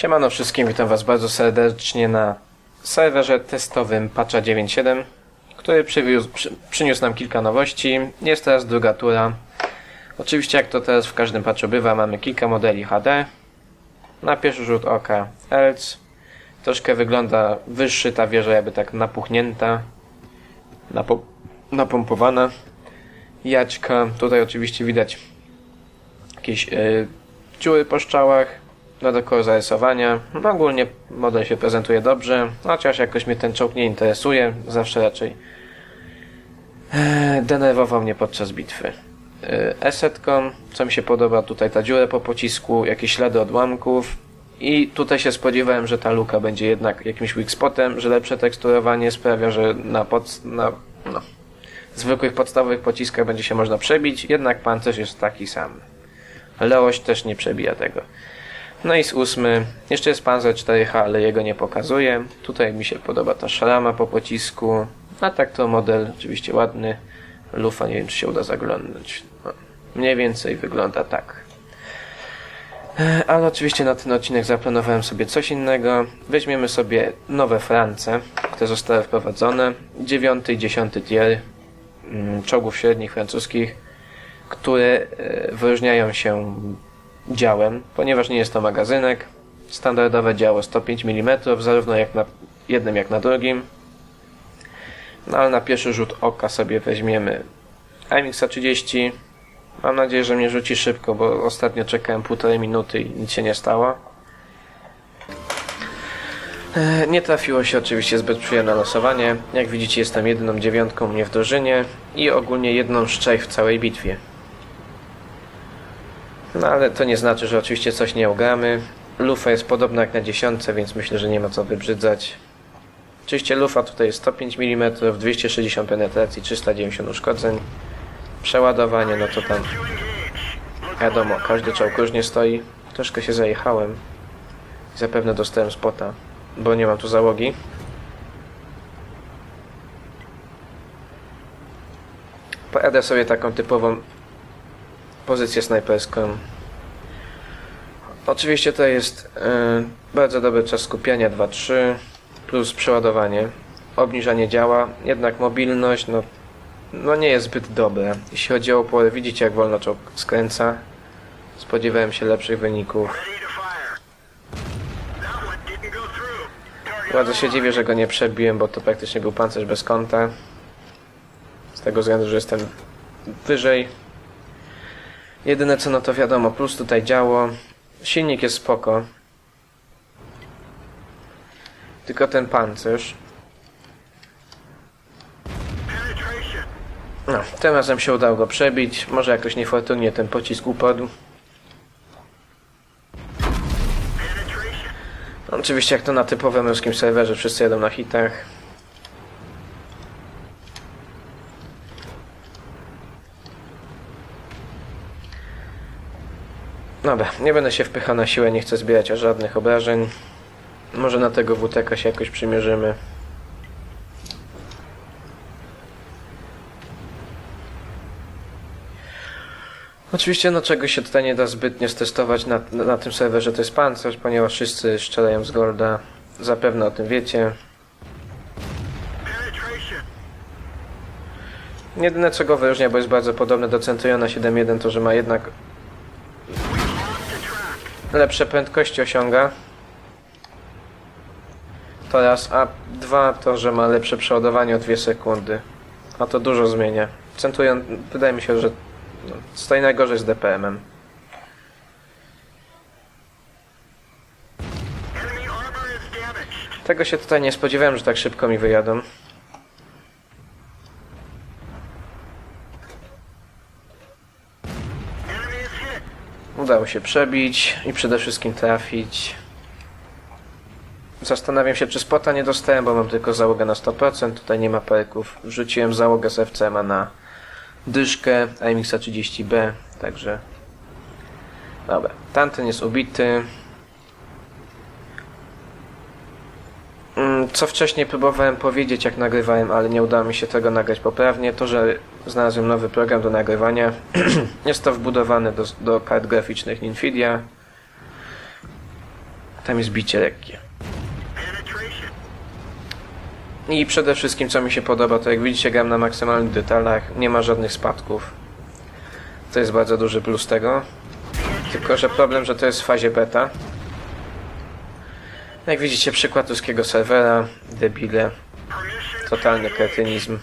Siemano wszystkim, witam was bardzo serdecznie na serwerze testowym Patcha 9.7, który przywiózł, przy, przyniósł nam kilka nowości. Jest teraz druga tura. Oczywiście jak to teraz w każdym patchu bywa, mamy kilka modeli HD. Na pierwszy rzut oka ELC. Troszkę wygląda wyższy ta wieża jakby tak napuchnięta, napo napompowana. Jaćka, tutaj oczywiście widać jakieś yy, dziury po szczałach, dodatkowe zarysowania. No, ogólnie model się prezentuje dobrze, chociaż jakoś mnie ten czołg nie interesuje, zawsze raczej e, denerwował mnie podczas bitwy. E, Esetką, co mi się podoba, tutaj ta dziura po pocisku, jakieś ślady odłamków i tutaj się spodziewałem, że ta luka będzie jednak jakimś weak spotem, że lepsze teksturowanie sprawia, że na, pod, na no, zwykłych podstawowych pociskach będzie się można przebić, jednak pancerz jest taki sam. Leoś też nie przebija tego. No i z ósmy, jeszcze jest Panzer 4H, ale jego nie pokazuję. Tutaj mi się podoba ta szrama po pocisku. A tak to model oczywiście ładny. Lufa nie wiem czy się uda zaglądnąć. No, mniej więcej wygląda tak. E, Ale oczywiście na ten odcinek zaplanowałem sobie coś innego. Weźmiemy sobie nowe France, które zostały wprowadzone. Dziewiąty i dziesiąty tier mm, czołgów średnich francuskich, które e, wyróżniają się działem, ponieważ nie jest to magazynek. Standardowe działo 105 mm, zarówno jak na jednym, jak na drugim. No ale na pierwszy rzut oka sobie weźmiemy IMX 30. Mam nadzieję, że mnie rzuci szybko, bo ostatnio czekałem półtorej minuty i nic się nie stało. E, Nie trafiło się oczywiście zbyt przyjemne losowanie. Jak widzicie, jestem jedyną dziewiątką mnie w drużynie i ogólnie jedną szczęść w całej bitwie. No ale to nie znaczy, że oczywiście coś nie ugramy. Lufa jest podobna jak na dziesiątce, więc myślę, że nie ma co wybrzydzać. Oczywiście lufa tutaj jest 105 mm, 260 penetracji, 390 uszkodzeń. Przeładowanie, no to tam wiadomo, każdy czołg różnie stoi. Troszkę się zajechałem. Zapewne dostałem spota, bo nie mam tu załogi. Pojadę sobie taką typową pozycję snajperską. Oczywiście to jest e, bardzo dobry czas skupiania 2-3 plus przeładowanie. Obniżanie działa, jednak mobilność no, no nie jest zbyt dobra. Jeśli chodzi o opory, widzicie jak wolno czołg skręca. Spodziewałem się lepszych wyników. Bardzo się dziwię, że go nie przebiłem, bo to praktycznie był pancerz bez kąta. Z tego względu, że jestem wyżej. Jedyne co no to wiadomo, plus tutaj działo. Silnik jest spoko. Tylko ten pancerz. No, tym razem się udało go przebić. Może jakoś niefortunnie ten pocisk upadł. No, oczywiście jak to na typowym ruskim serwerze, wszyscy jadą na hitach. Dobra, nie będę się wpychał na siłę, nie chcę zbierać żadnych obrażeń. Może na tego WTK się jakoś przymierzymy. Oczywiście no czego się tutaj nie da zbytnio stestować na, na, na tym serwerze to jest pancerz, ponieważ wszyscy strzelają z Golda. Zapewne o tym wiecie. Jedyne co go wyróżnia, bo jest bardzo podobny do Centuriona 7.1 to, że ma jednak lepsze prędkości osiąga. To raz, a dwa to, że ma lepsze przeładowanie o 2 sekundy. A to dużo zmienia. Centurion, wydaje mi się, że no, stoi najgorzej z DPM-em. Tego się tutaj nie spodziewałem, że tak szybko mi wyjadą. Udało się przebić i przede wszystkim trafić. Zastanawiam się, czy spota nie dostałem, bo mam tylko załogę na 100%. Tutaj nie ma perków. Wrzuciłem załogę z FCM na dyszkę AMX 30B, także dobra. Tamten jest ubity. Mm, Co wcześniej próbowałem powiedzieć, jak nagrywałem, ale nie udało mi się tego nagrać poprawnie, to że znalazłem nowy program do nagrywania. jest to wbudowane do, do kart graficznych Nvidia. Tam jest bicie lekkie. I przede wszystkim co mi się podoba, to jak widzicie gram na maksymalnych detalach, nie ma żadnych spadków. To jest bardzo duży plus tego. Tylko, że problem, że to jest w fazie beta. Jak widzicie, przykład ruskiego serwera, debile, totalny kretynizm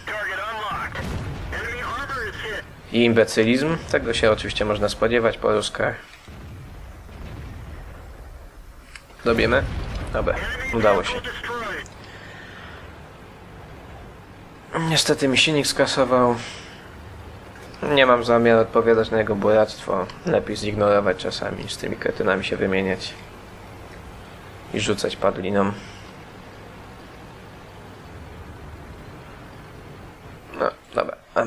i imbecylizm. Tego się oczywiście można spodziewać po ruskach. Dobijemy? Dobra, udało się. Niestety mi silnik skasował. Nie mam zamiaru odpowiadać na jego buractwo. Lepiej zignorować czasami, z tymi kretynami się wymieniać. I rzucać padliną. No,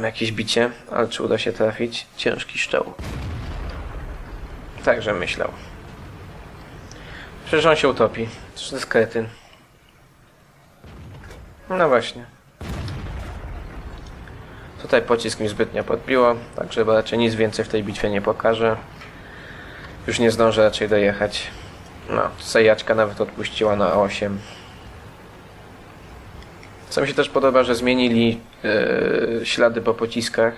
Mam jakieś bicie, ale czy uda się trafić? Ciężki szczał. Także myślał. Przecież on się utopi. To jest kretyn. No właśnie. Tutaj pocisk mi zbytnio podbiło, także raczej nic więcej w tej bitwie nie pokaże. Już nie zdążę raczej dojechać. No, sejaczka nawet odpuściła na 8. Co mi się też podoba, że zmienili yy, ślady po pociskach.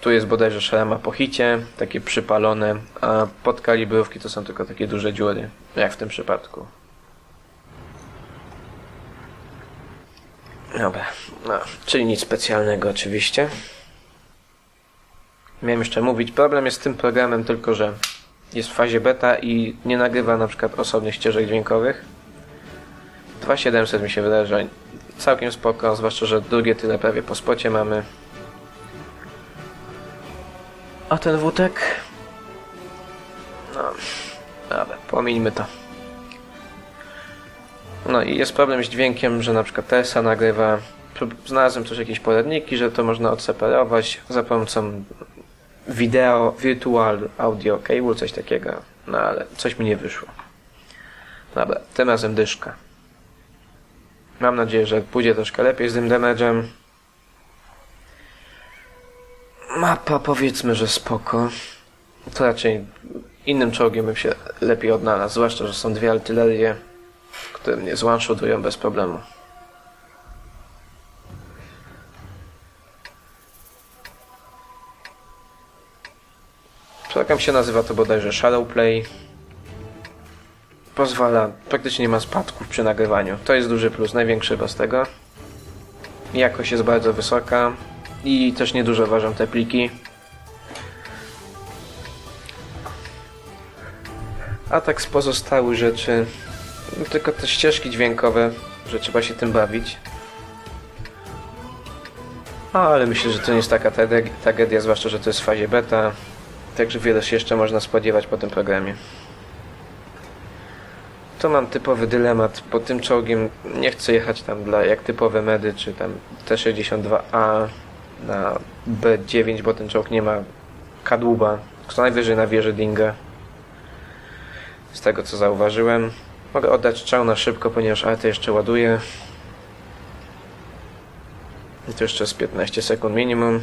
Tu jest bodajże szrama po hicie, takie przypalone, a pod kalibrówki to są tylko takie duże dziury, jak w tym przypadku. Dobra, no, czyli nic specjalnego oczywiście. Miałem jeszcze mówić, problem jest z tym programem tylko, że jest w fazie beta i nie nagrywa na przykład osobnych ścieżek dźwiękowych. 2700 mi się wydaje, że całkiem spoko, zwłaszcza, że drugie tyle prawie po spocie mamy. A ten wódek? No, dobra, pomińmy to. No i jest problem z dźwiękiem, że na przykład Tesla nagrywa. Znalazłem też jakieś poradniki, że to można odseparować za pomocą wideo, virtual audio cable, coś takiego. No ale coś mi nie wyszło. Dobra, tym razem dyszka. Mam nadzieję, że pójdzie troszkę lepiej z tym damage'em. Mapa powiedzmy, że spoko. To raczej innym czołgiem bym się lepiej odnalazł, zwłaszcza, że są dwie artylerie, które mnie zwanshotują bez problemu. Program się nazywa to bodajże Shadowplay. Pozwala, praktycznie nie ma spadków przy nagrywaniu. To jest duży plus, największy z tego. Jakość jest bardzo wysoka i też niedużo ważą te pliki. A tak z pozostałych rzeczy, no tylko te ścieżki dźwiękowe, że trzeba się tym bawić. Ale myślę, że to nie jest taka trage- tragedia, zwłaszcza, że to jest w fazie beta. Także wiele się jeszcze można spodziewać po tym programie. To mam typowy dylemat. Po tym czołgiem nie chcę jechać tam dla jak typowe medy, czy tam T62A na B9, bo ten czołg nie ma kadłuba. Co najwyżej na wieży Dinga. Z tego co zauważyłem. Mogę oddać strzał na szybko, ponieważ AT jeszcze ładuje. I to jeszcze z 15 sekund minimum.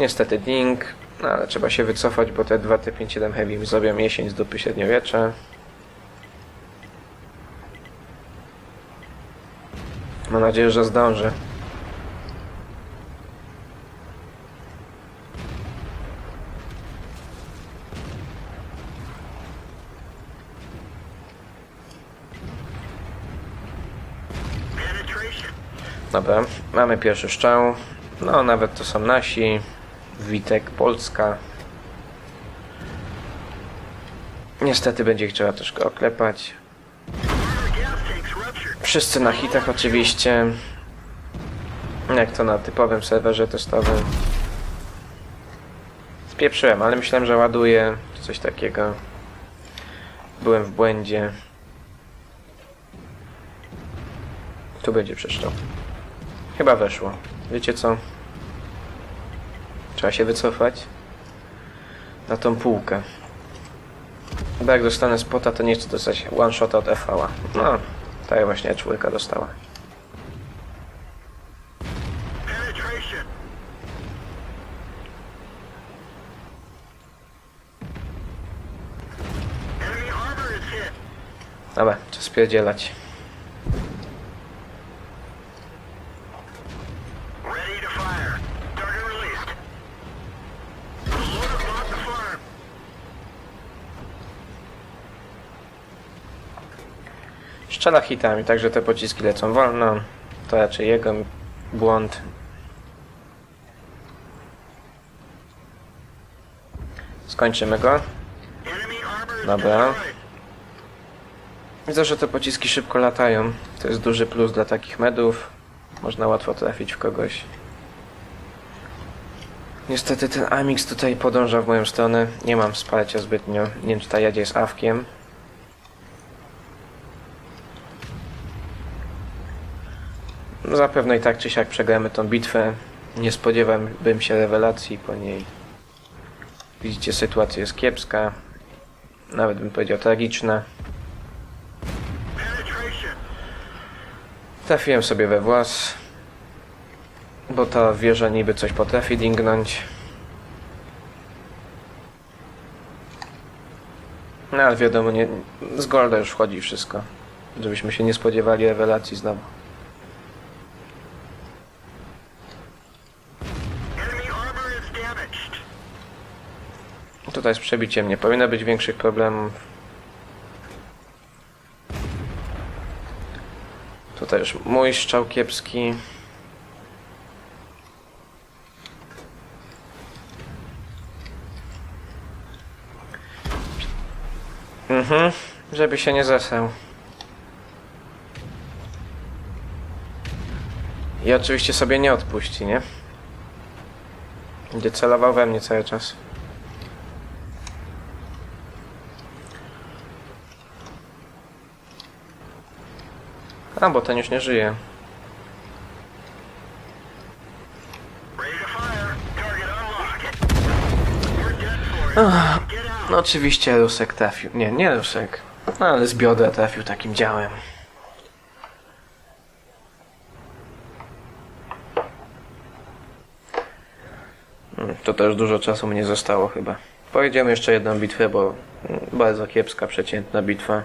Niestety ding, no ale trzeba się wycofać, bo te 2 T57 Heavy mi zrobią jesień z dupy średniowiecza. Mam nadzieję, że zdążę. Dobra, mamy pierwszy szczał. No, nawet to są nasi. Witek, Polska. Niestety będzie ich trzeba troszkę oklepać. Wszyscy na hitach oczywiście. Jak to na typowym serwerze testowym. Spieprzyłem, ale myślałem, że ładuje coś takiego. Byłem w błędzie. Tu będzie przeszczał. Chyba weszło. Wiecie co? Trzeba się wycofać na tą półkę. Bo jak dostanę spota, to nie chcę dostać one shot od FV-a. No, tak właśnie e dostała. Dobra, czas pierdzielać. Strzela hitami, także te pociski lecą wolno. To raczej jego błąd. Skończymy go. Dobra. Widzę, że te pociski szybko latają. To jest duży plus dla takich medów. Można łatwo trafić w kogoś. Niestety ten Amix tutaj podąża w moją stronę. Nie mam wsparcia zbytnio. Nie wiem, czy ta jadzie awkiem. No, Zapewne i tak czy siak przegramy tą bitwę. Nie spodziewałbym się rewelacji po niej. Widzicie, sytuacja jest kiepska. Nawet bym powiedział tragiczna. Trafiłem sobie we włas, bo ta wieża niby coś potrafi dingnąć. No ale wiadomo, nie, z Golda już wchodzi wszystko. Żebyśmy się nie spodziewali rewelacji znowu. Tutaj z przebiciem nie powinno być większych problemów. Tutaj już mój strzał kiepski. Mhm, żeby się nie zasał. I oczywiście sobie nie odpuści, nie? Będzie celował we mnie cały czas. A, bo ten już nie żyje. Out. No oczywiście Rusek trafił. Nie, nie Rusek. No ale z biodra trafił takim działem. Mm, To też dużo czasu mnie zostało chyba. Pojedziemy jeszcze jedną bitwę, bo mm, bardzo kiepska, przeciętna bitwa.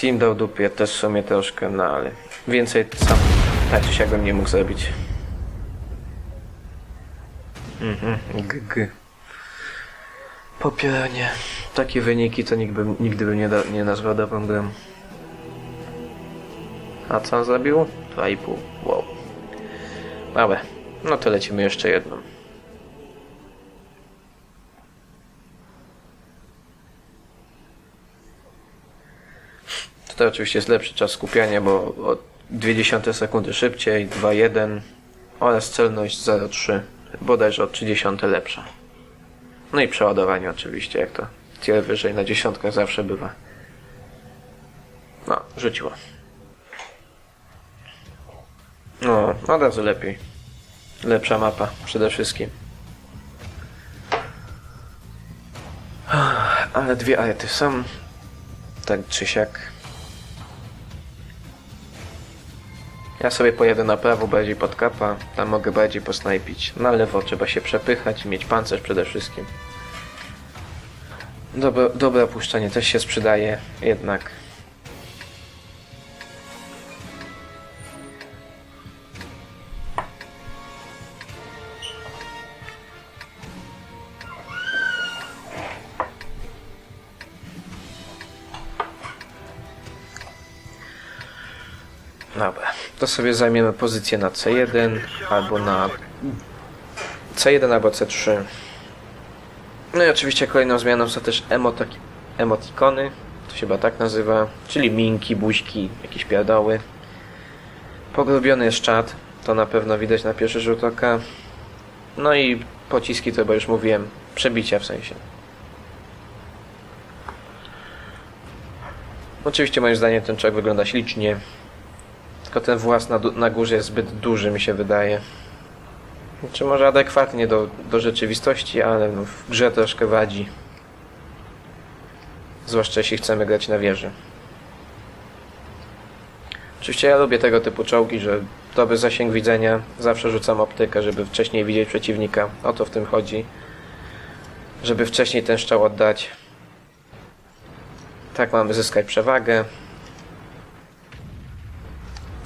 Team dał dupie też w sumie troszkę, no ale więcej sam tak siak bym nie mógł zrobić. Mhm, GG. Popieranie. Takie wyniki to nigdy, nigdy bym nie, da, nie nazwał dobrą grą. A co on zrobił? 2,5. Wow. Dobra. No to lecimy jeszcze jedną. Tutaj oczywiście jest lepszy czas skupiania, bo o 0,2 sekundy szybciej, 2,1 oraz celność 0,3 bodajże o 30 lepsza. No i przeładowanie oczywiście, jak to tier wyżej na dziesiątkach zawsze bywa. No, rzuciło. No, od razu lepiej. Lepsza mapa przede wszystkim. Ale dwie arety są. Tak czy siak. Ja sobie pojadę na prawo bardziej pod kapa, tam mogę bardziej posnajpić. Na lewo trzeba się przepychać i mieć pancerz przede wszystkim. Dobre, dobre opuszczenie też się sprzedaje, jednak. Sobie zajmiemy pozycję na C1 albo na C1 albo C3. No i oczywiście kolejną zmianą są też emotok- emotikony, to się chyba tak nazywa, czyli minki, buźki, jakieś pierdoły. Pogrubiony jest czat, to na pewno widać na pierwszy rzut oka. No i pociski to chyba już mówiłem, przebicia w sensie. Oczywiście moim zdaniem ten człowiek wygląda ślicznie, tylko ten włas na, na górze jest zbyt duży mi się wydaje. Czy może adekwatnie do, do rzeczywistości, ale w grze troszkę wadzi. Zwłaszcza jeśli chcemy grać na wieży. Oczywiście ja lubię tego typu czołgi, że dobry zasięg widzenia, zawsze rzucam optykę, żeby wcześniej widzieć przeciwnika. O to w tym chodzi. Żeby wcześniej ten strzał oddać. Tak mamy zyskać przewagę.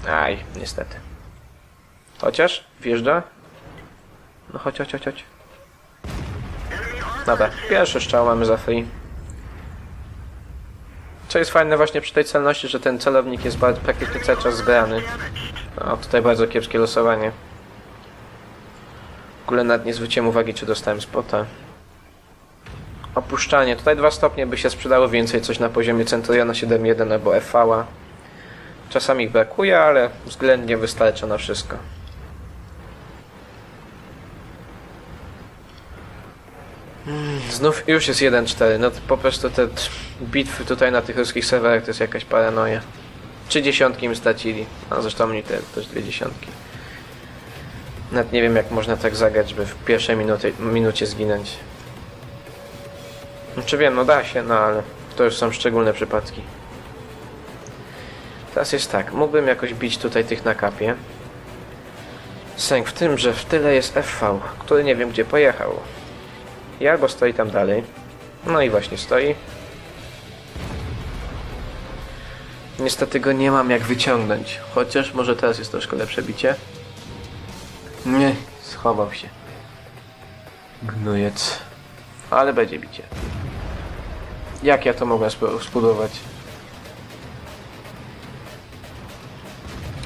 Aj, niestety. Chociaż, wjeżdża? No chodź, chodź, chodź, chodź. Dobra, pierwszy strzał mamy za free. Co jest fajne właśnie przy tej celności, że ten celownik jest bardzo, praktycznie cały czas zgrany. No, tutaj bardzo kiepskie losowanie. W ogóle nawet nie zwróciłem uwagi, czy dostałem spota. Opuszczanie. Tutaj dwa stopnie by się sprzedało więcej, coś na poziomie Centuriona 7.1 albo FV. Czasami brakuje, ale względnie wystarcza na wszystko. Mm, Znów już jest 1.4. No to po prostu te bitwy tutaj na tych ruskich serwerach to jest jakaś paranoja. Trzy dziesiątki mi stracili. A zresztą mnie te, też dwie dziesiątki. Nawet nie wiem jak można tak zagrać, żeby w pierwszej minuty, minucie zginąć. Znaczy wiem, no da się, no ale to już są szczególne przypadki. Teraz jest tak, mógłbym jakoś bić tutaj tych na kapie. Sęk w tym, że w tyle jest FV, który nie wiem gdzie pojechał. I albo stoi tam dalej. No i właśnie stoi. Niestety go nie mam jak wyciągnąć. Chociaż może teraz jest troszkę lepsze bicie. Nie, schował się. Gnujec. Ale będzie bicie. Jak ja to mogłem sp- spróbować?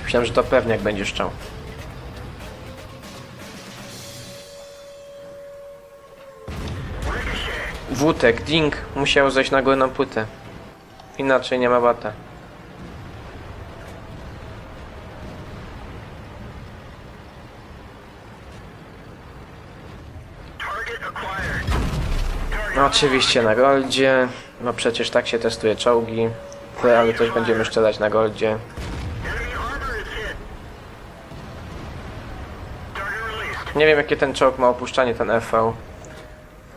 Myślałem, że to pewnie jak będzie szczał. Wótek, ding, musiał zejść na górną płytę. Inaczej nie ma bata. No oczywiście na goldzie. No przecież tak się testuje czołgi. Ale też będziemy strzelać na goldzie. Nie wiem jakie ten czołg ma opuszczanie, ten FV.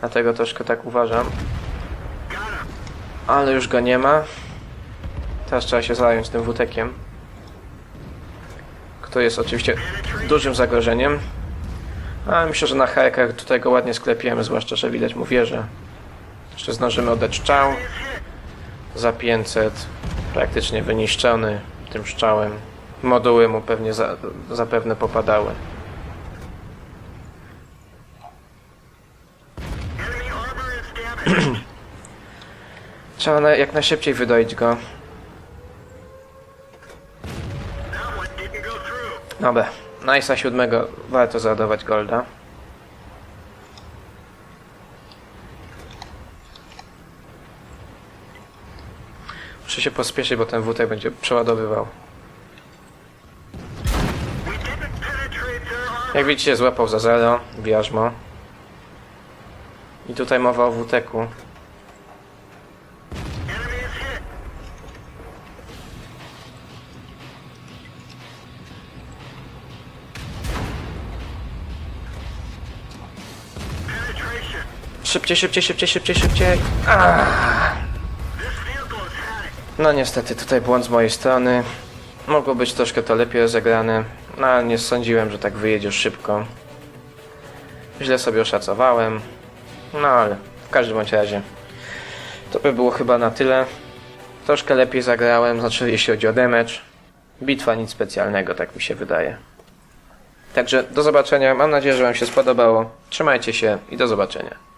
Dlatego troszkę tak uważam. Ale już go nie ma. Teraz trzeba się zająć tym wutekiem. Który jest oczywiście dużym zagrożeniem. Ale myślę, że na hajkach tutaj go ładnie sklepiemy, zwłaszcza, że widać mu wieżę. Jeszcze zdążymy oddać szczał. Za 500. Praktycznie wyniszczony tym szczałem. Moduły mu pewnie za, zapewne popadały. Trzeba na, jak najszybciej wydoić go. Dobra, Nice'a siódmego warto załadować golda. Muszę się pospieszyć, bo ten wutek będzie przeładowywał. Jak widzicie, złapał za zero, wiarzmo. I tutaj mowa o wuteku. Szybciej, szybciej, szybciej, szybciej, szybciej. It. No niestety, tutaj błąd z mojej strony. Mogło być troszkę to lepiej rozegrane, no ale nie sądziłem, że tak wyjedziesz szybko. Źle sobie oszacowałem. No ale w każdym bądź razie to by było chyba na tyle. Troszkę lepiej zagrałem, znaczy jeśli chodzi o damage. Bitwa nic specjalnego, tak mi się wydaje. Także do zobaczenia. Mam nadzieję, że Wam się spodobało. Trzymajcie się i do zobaczenia.